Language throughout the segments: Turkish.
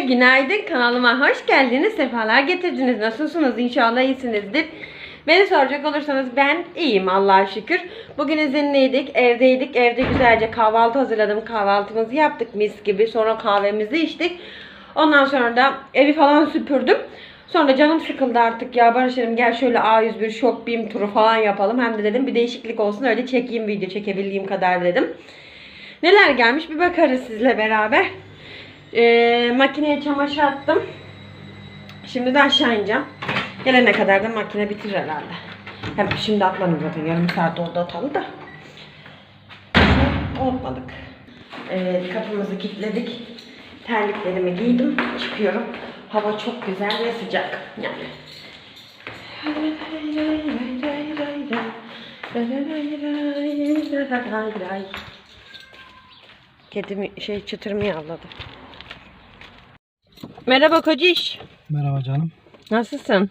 günaydın kanalıma hoş geldiniz. Sefalar getirdiniz. Nasılsınız? İnşallah iyisinizdir. Beni soracak olursanız ben iyiyim Allah'a şükür. Bugün izinliydik, evdeydik. Evde güzelce kahvaltı hazırladım. Kahvaltımızı yaptık mis gibi. Sonra kahvemizi içtik. Ondan sonra da evi falan süpürdüm. Sonra canım sıkıldı artık ya Barış dedim gel şöyle A101 şok BİM turu falan yapalım. Hem de dedim bir değişiklik olsun öyle çekeyim video çekebildiğim kadar dedim. Neler gelmiş bir bakarız sizle beraber. Ee, makineye çamaşır attım. Şimdi de aşağı ineceğim. Gelene kadar da makine bitirir herhalde. Hem şimdi atmadım zaten. Yarım saat oldu atalı da. Unutmadık. Evet kapımızı kilitledik. Terliklerimi giydim. Çıkıyorum. Hava çok güzel ve sıcak. Yani. Kedimi şey çıtırımı yavladı. Merhaba kociş. Merhaba canım. Nasılsın?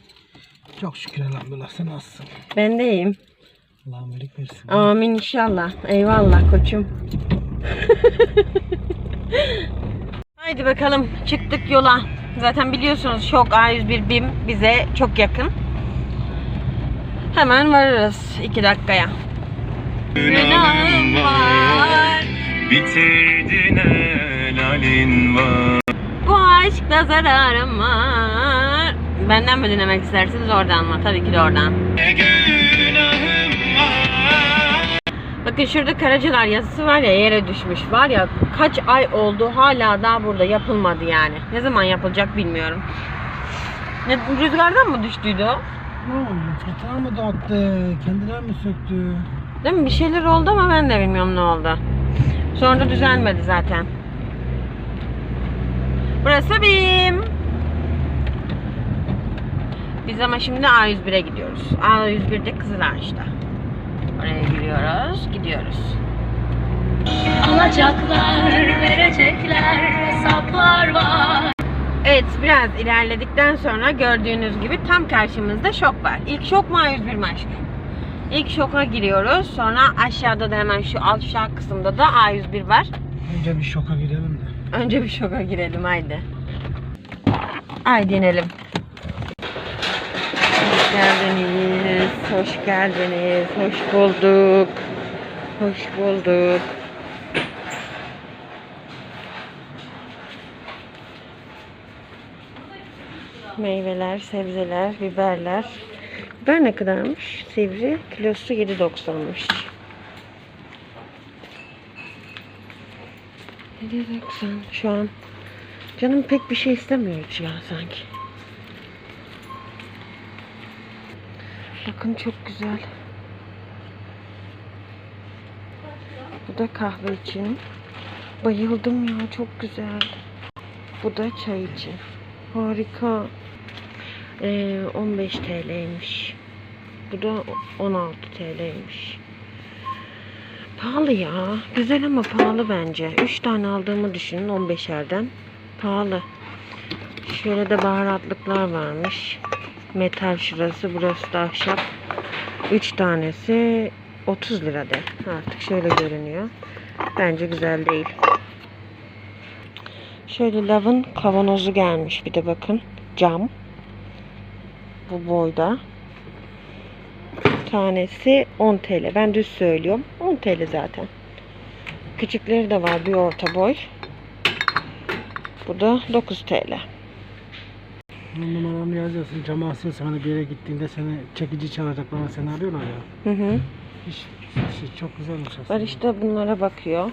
Çok şükür elhamdülillah. Sen nasılsın? Ben de iyiyim. Allah'ım iyilik versin. Amin inşallah. Eyvallah koçum. Haydi bakalım çıktık yola. Zaten biliyorsunuz şok A101 BİM bize çok yakın. Hemen varırız 2 dakikaya. Günahım var. Bitirdin helalin var Bu aşkta zararım var. Benden mi dinlemek istersiniz oradan mı? Tabii ki de oradan. Bakın şurada Karacalar yazısı var ya yere düşmüş. Var ya kaç ay oldu hala daha burada yapılmadı yani. Ne zaman yapılacak bilmiyorum. Ne, rüzgardan mı düştüydü o? Ne oldu? Fırtına mı dağıttı? Kendiler mi söktü? Değil mi? Bir şeyler oldu ama ben de bilmiyorum ne oldu. Sonra düzelmedi zaten. Burası BİM. Biz ama şimdi A101'e gidiyoruz. A101'de Kızılağaç'ta. Oraya giriyoruz, gidiyoruz. Alacaklar, verecekler, hesaplar var. Evet biraz ilerledikten sonra gördüğünüz gibi tam karşımızda şok var. İlk şok mu A101 mi aşkım? İlk şoka giriyoruz. Sonra aşağıda da hemen şu aşağı kısımda da A101 var. Önce bir şoka girelim de. Önce bir şoka girelim haydi. Haydi inelim. Hoş geldiniz. Hoş geldiniz. Hoş bulduk. Hoş bulduk. Meyveler, sebzeler, biberler. Biber ne kadarmış? Sivri kilosu 7.90'mış. 7.90 şu an. Canım pek bir şey istemiyor hiç ya sanki. Bakın çok güzel. Bu da kahve için. Bayıldım ya çok güzel. Bu da çay için. Harika. Ee, 15 TL'ymiş. Bu da 16 TL'ymiş. Pahalı ya. Güzel ama pahalı bence. 3 tane aldığımı düşünün 15'erden. Pahalı. Şöyle de baharatlıklar varmış. Metal şurası, burası da ahşap. 3 tanesi 30 lira de. Artık şöyle görünüyor. Bence güzel değil. Şöyle lavın kavanozu gelmiş bir de bakın. Cam. Bu boyda. Tanesi 10 TL. Ben düz söylüyorum. 10 TL zaten. Küçükleri de var bir orta boy. Bu da 9 TL. Numaranı yazıyorsun. Cama asıyorsun. Hani bir yere gittiğinde seni çekici çağıracaklar ama seni arıyorlar ya. Hı hı. İş, şey çok güzelmiş aslında. Var işte bunlara bakıyor.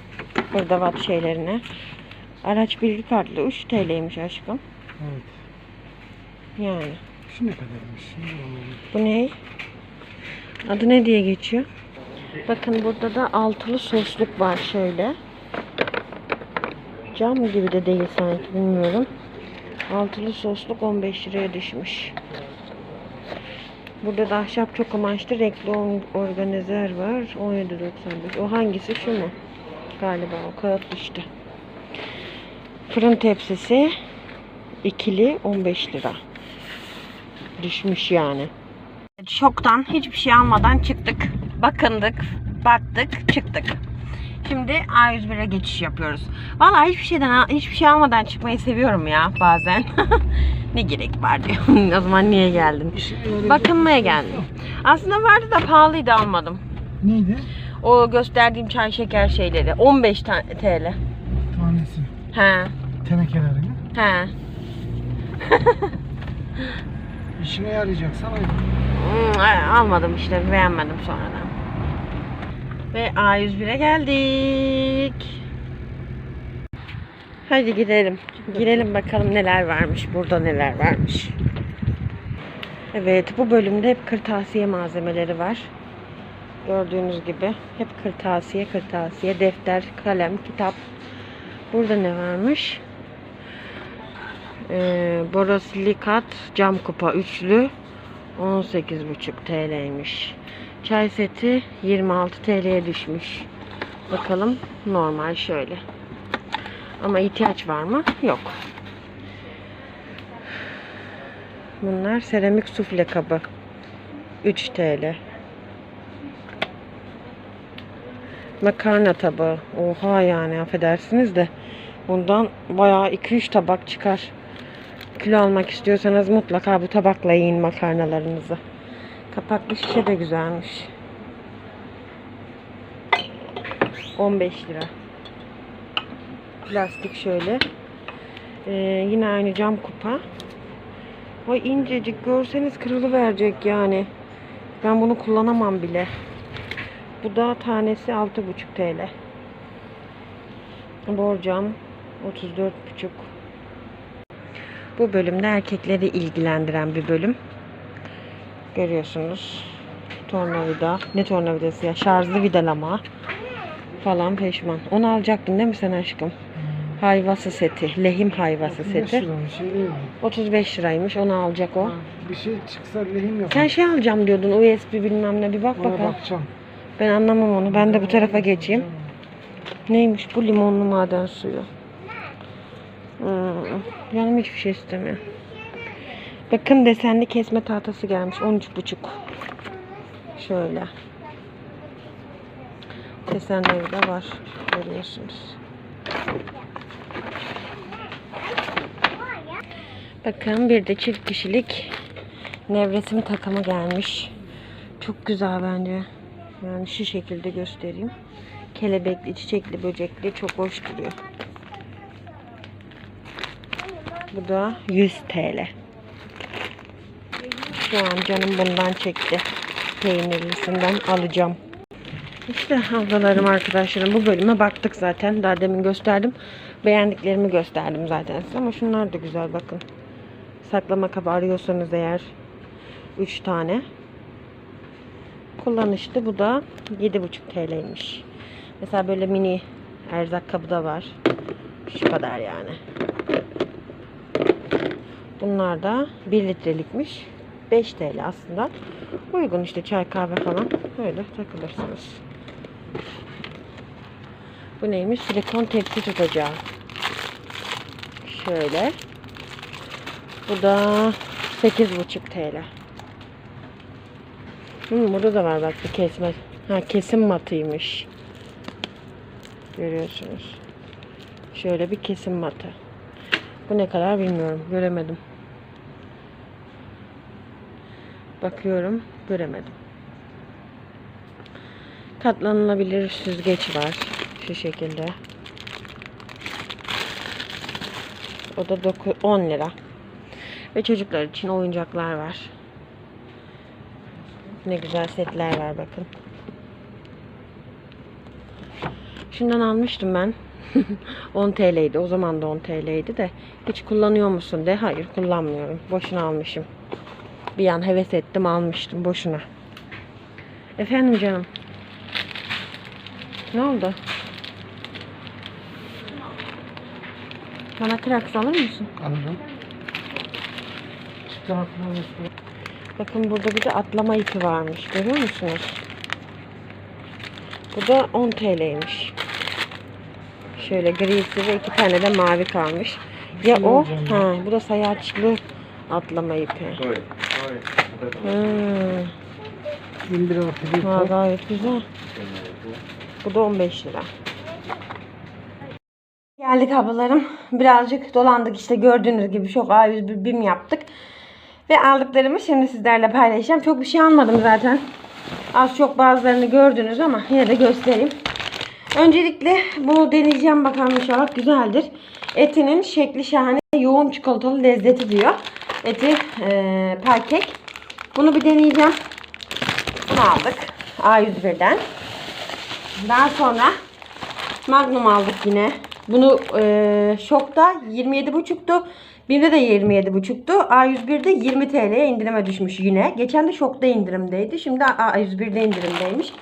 Burada watt şeylerine. Araç bilgi kartlı 3 TL'ymiş aşkım. Evet. Yani. Şu ne kadarmış? Şimdi. Bu ne? Adı ne diye geçiyor? Bakın burada da altılı sosluk var şöyle. Cam gibi de değil sanki bilmiyorum. Altılı sosluk 15 liraya düşmüş. Burada da ahşap çok amaçlı renkli or- organizer var. 17.95. O hangisi? Şu mu? Galiba o kağıt düştü. Fırın tepsisi ikili 15 lira. Düşmüş yani. Şoktan hiçbir şey almadan çıktık. Bakındık, baktık, çıktık. Şimdi A101'e geçiş yapıyoruz. Vallahi hiçbir şeyden hiçbir şey almadan çıkmayı seviyorum ya bazen. ne gerek var diyor. o zaman niye geldin? Bakınmaya geldim. Aslında vardı da pahalıydı almadım. Neydi? O gösterdiğim çay şeker şeyleri 15 ta- TL. Tanesi. He. Tenekeleri mi? He. İşine yarayacaksa ayıp. Hmm, ay- almadım işte beğenmedim sonradan. Ve A101'e geldik. Hadi gidelim. Girelim bakalım neler varmış. Burada neler varmış. Evet bu bölümde hep kırtasiye malzemeleri var. Gördüğünüz gibi hep kırtasiye kırtasiye defter, kalem, kitap. Burada ne varmış? Ee, borosilikat cam kupa üçlü 18,5 TL'ymiş. Çay seti 26 TL'ye düşmüş. Bakalım normal şöyle. Ama ihtiyaç var mı? Yok. Bunlar seramik sufle kabı. 3 TL. Makarna tabağı. Oha yani affedersiniz de. Bundan bayağı 2-3 tabak çıkar. Kilo almak istiyorsanız mutlaka bu tabakla yiyin makarnalarınızı. Kapaklı şişe de güzelmiş. 15 lira. Plastik şöyle. Ee, yine aynı cam kupa. Vay incecik görseniz kırılıverecek yani. Ben bunu kullanamam bile. Bu da tanesi 6,5 TL. Borcam 34,5 bu bölümde erkekleri ilgilendiren bir bölüm. Görüyorsunuz. Tornavida. Ne tornavidası ya? Şarjlı vidalama. Falan peşman. Onu alacaktın değil mi sen aşkım? Hayvası seti. Lehim hayvası 35 seti. lira bir şey değil mi? 35 liraymış. Onu alacak o. Bir şey çıksa lehim yapar. Sen şey alacağım diyordun. USB bilmem ne. Bir bak Ona bakalım. bakacağım. Ben anlamam onu. Ben de bu tarafa geçeyim. Neymiş bu limonlu maden suyu? Hmm, canım hiçbir şey istemiyor. Bakın desenli kesme tahtası gelmiş. 13,5. Şöyle. Desenleri de var. Görüyorsunuz. Bakın bir de çift kişilik nevresim takımı gelmiş. Çok güzel bence. Yani şu şekilde göstereyim. Kelebekli, çiçekli, böcekli çok hoş duruyor. Bu da 100 TL. Şu an canım bundan çekti. Peynirlisinden alacağım. İşte ablalarım arkadaşlarım bu bölüme baktık zaten. Daha demin gösterdim. Beğendiklerimi gösterdim zaten size ama şunlar da güzel bakın. Saklama kabı arıyorsanız eğer 3 tane. Kullanışlı bu da 7,5 TL'ymiş. Mesela böyle mini erzak kabı da var. Şu kadar yani. Bunlar da 1 litrelikmiş. 5 TL aslında. Uygun işte çay kahve falan. Böyle takılırsınız. Bu neymiş? Silikon tepsi tutacağı. Şöyle. Bu da 8,5 TL. Hmm, burada da var bak bir kesme. Ha kesim matıymış. Görüyorsunuz. Şöyle bir kesim matı. Bu ne kadar bilmiyorum. Göremedim. Bakıyorum. Göremedim. Katlanılabilir süzgeç var. Şu şekilde. O da 9, 10 lira. Ve çocuklar için oyuncaklar var. Ne güzel setler var bakın. Şundan almıştım ben. 10 TL'ydi. O zaman da 10 TL'ydi de. Hiç kullanıyor musun de. Hayır kullanmıyorum. Boşuna almışım. Bir an heves ettim almıştım. Boşuna. Efendim canım. Ne oldu? Bana kraks alır mısın? Alırım. Bakın burada bir de atlama ipi varmış. Görüyor musunuz? Bu da 10 TL'ymiş. Şöyle grisi ve iki tane de mavi kalmış. Ya o, ha, bu da sayaçlı atlama ipi. Hmm, 21 artı bir ha, gayet güzel. Bu da 15 lira. Geldik ablalarım. Birazcık dolandık işte gördüğünüz gibi çok A101 BİM yaptık. Ve aldıklarımı şimdi sizlerle paylaşacağım. Çok bir şey almadım zaten. Az çok bazılarını gördünüz ama yine de göstereyim. Öncelikle bunu deneyeceğim bakalım inşallah güzeldir. Etinin şekli şahane yoğun çikolatalı lezzeti diyor. Eti eee pankek. Bunu bir deneyeceğim. Bunu aldık. A101'den. Daha sonra Magnum aldık yine. Bunu eee şokta 27,5'tu. Birde de 27,5'tu. A101'de 20 TL'ye indirime düşmüş yine. Geçen de şokta indirimdeydi. Şimdi A101'de indirimdeymiş.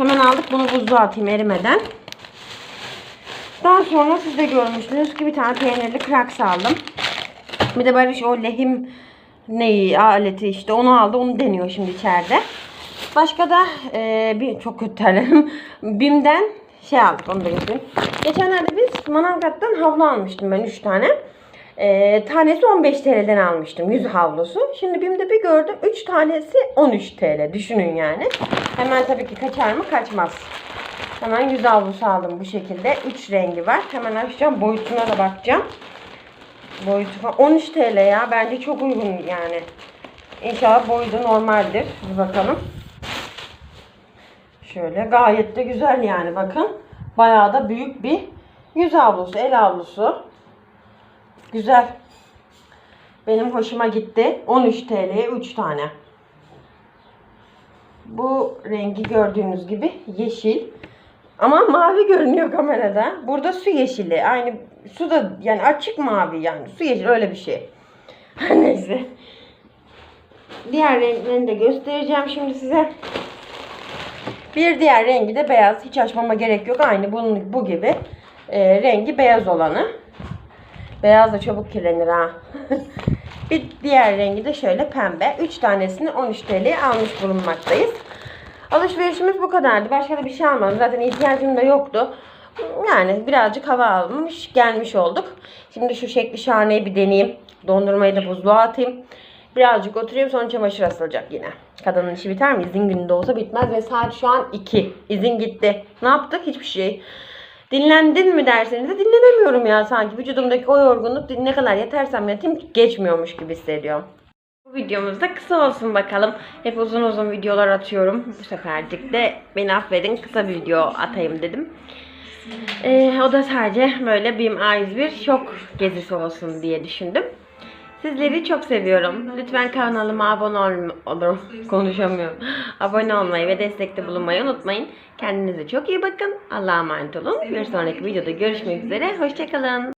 Hemen aldık. Bunu buzluğa atayım erimeden. Daha sonra siz de görmüşsünüz ki bir tane peynirli kraks aldım. Bir de Barış o lehim neyi aleti işte onu aldı. Onu deniyor şimdi içeride. Başka da e, bir çok kötü terledim. Bim'den şey aldık onu da göstereyim. Geçenlerde biz Manavgat'tan havlu almıştım ben 3 tane. E, tanesi 15 TL'den almıştım. 100 havlusu. Şimdi Bim'de bir gördüm. 3 tanesi 13 TL. Düşünün yani. Hemen tabii ki kaçar mı? Kaçmaz. Hemen 100 havlusu aldım bu şekilde. 3 rengi var. Hemen açacağım. Boyutuna da bakacağım. Boyutu falan. 13 TL ya. Bence çok uygun yani. İnşallah boyutu normaldir. Bir bakalım. Şöyle gayet de güzel yani bakın. Bayağı da büyük bir yüz havlusu, el havlusu. Güzel. Benim hoşuma gitti. 13 TL'ye 3 tane. Bu rengi gördüğünüz gibi yeşil. Ama mavi görünüyor kamerada. Burada su yeşili. Aynı su da yani açık mavi yani. Su yeşili öyle bir şey. Neyse. Diğer renklerini de göstereceğim şimdi size. Bir diğer rengi de beyaz. Hiç açmama gerek yok. Aynı bunun bu gibi. Ee, rengi beyaz olanı. Beyaz da çabuk kirlenir ha. bir diğer rengi de şöyle pembe. 3 tanesini 13 TL'ye almış bulunmaktayız. Alışverişimiz bu kadardı. Başka da bir şey almadım. Zaten ihtiyacım da yoktu. Yani birazcık hava almış gelmiş olduk. Şimdi şu şekli şahaneyi bir deneyeyim. Dondurmayı da buzluğa atayım. Birazcık oturayım sonra çamaşır asılacak yine. Kadının işi biter mi? İzin gününde olsa bitmez ve saat şu an 2. İzin gitti. Ne yaptık? Hiçbir şey. Dinlendin mi derseniz de dinlenemiyorum ya sanki. Vücudumdaki o yorgunluk ne kadar yatarsam yatayım geçmiyormuş gibi hissediyorum. Bu videomuz da kısa olsun bakalım. Hep uzun uzun videolar atıyorum. Bu sefercik de beni affedin kısa bir video atayım dedim. Ee, o da sadece böyle BİM A101 şok gezisi olsun diye düşündüm. Sizleri çok seviyorum. Lütfen kanalıma abone ol olur konuşamıyorum. Abone olmayı ve destekte bulunmayı unutmayın. Kendinize çok iyi bakın. Allah'a emanet olun. Bir sonraki videoda görüşmek üzere. Hoşçakalın.